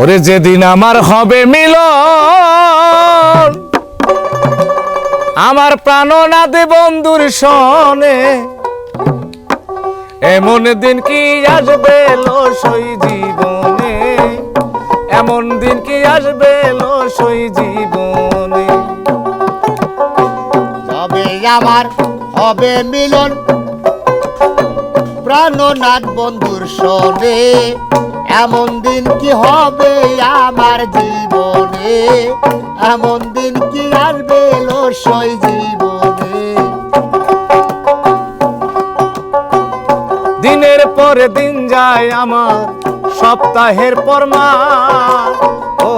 ওরে যেদিন আমার হবে মিলন, আমার প্রাণনাদে বন্ধুর সনে, এমন দিন কি আসবে লসই জীবনে? এমন দিন কি আসবে লসই জীবনে? আমার হবে মিলন প্রাণনাথ বন্ধুর সনে এমন দিন কি হবে আমার জীবনে? এমন দিন কি আসবে লসই জীবনে? দিনের পরে দিন যায় আমার, সপ্তাহের পর মা। ও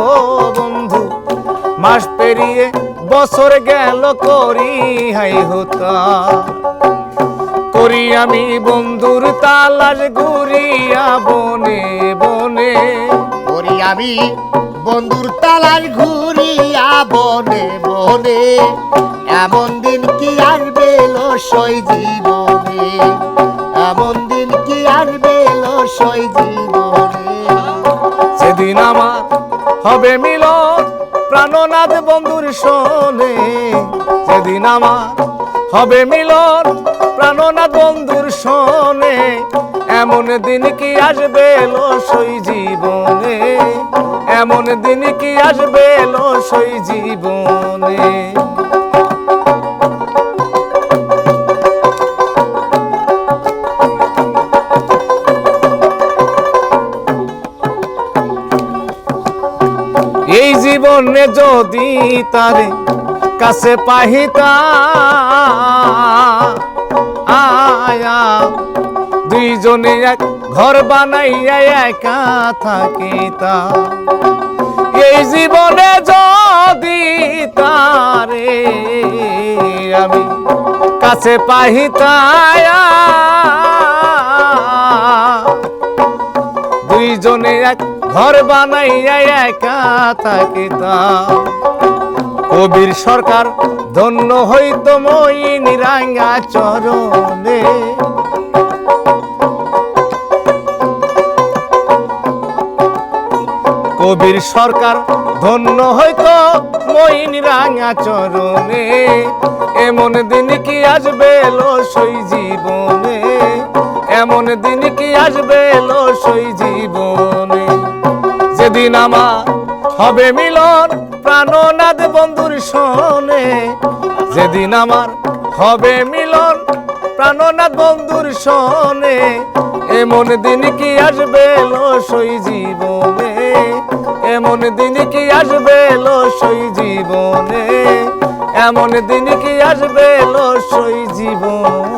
বন্ধু, মাস পেরিয়ে বছর গেল করি হাই হতা। করি আমি বন্ধুর তালাশ ঘুরিয়া বনে বনে। করি আমি বন্ধুর তালার ঘুরিয়া বনে বনে। এমন দিন কি আসবে লসই জীবনে? এমন দিন কি আসবে লসই জীবনে? সেদিন আমার হবে মিলন প্রাণনাথ বন্ধুর শোনে। সেদিন আমার হবে মিলন প্রাণনা বন্ধুর শোনে এমন দিন কি আসবে লসই জীবনে? এমন দিন কি আসবে লসই জীবনে? এই জীবনে যদি তারে কাছে পাহিতা। আয়া, দুইজনে এক ঘর বানাইয়া একা থাকিতা। এই জীবনে যদি তারে আমি কাছে পাহিতায়া দুইজনে এক ঘর বানাইয়া একা থাকিতাম কবির সরকার, ধন্য হইত মই নিরাঙ্গা চরণে। কবির সরকার, ধন্য হইতো মইন রাঙা চরণে। এমন দিন কি আসবে লসই জীবনে? এমন দিন কি আসবে লসই জীবনে? যেদিন আমার হবে মিলন প্রাণনাথ বন্ধুর শোনে যেদিন আমার হবে মিলন প্রাণনাথ বন্ধুর শোনে এমন দিন কি আসবে লসই জীবনে? এমন দিন কি আসবে লসই জীবনে? এমন দিন কি আসবে লসই জীবন?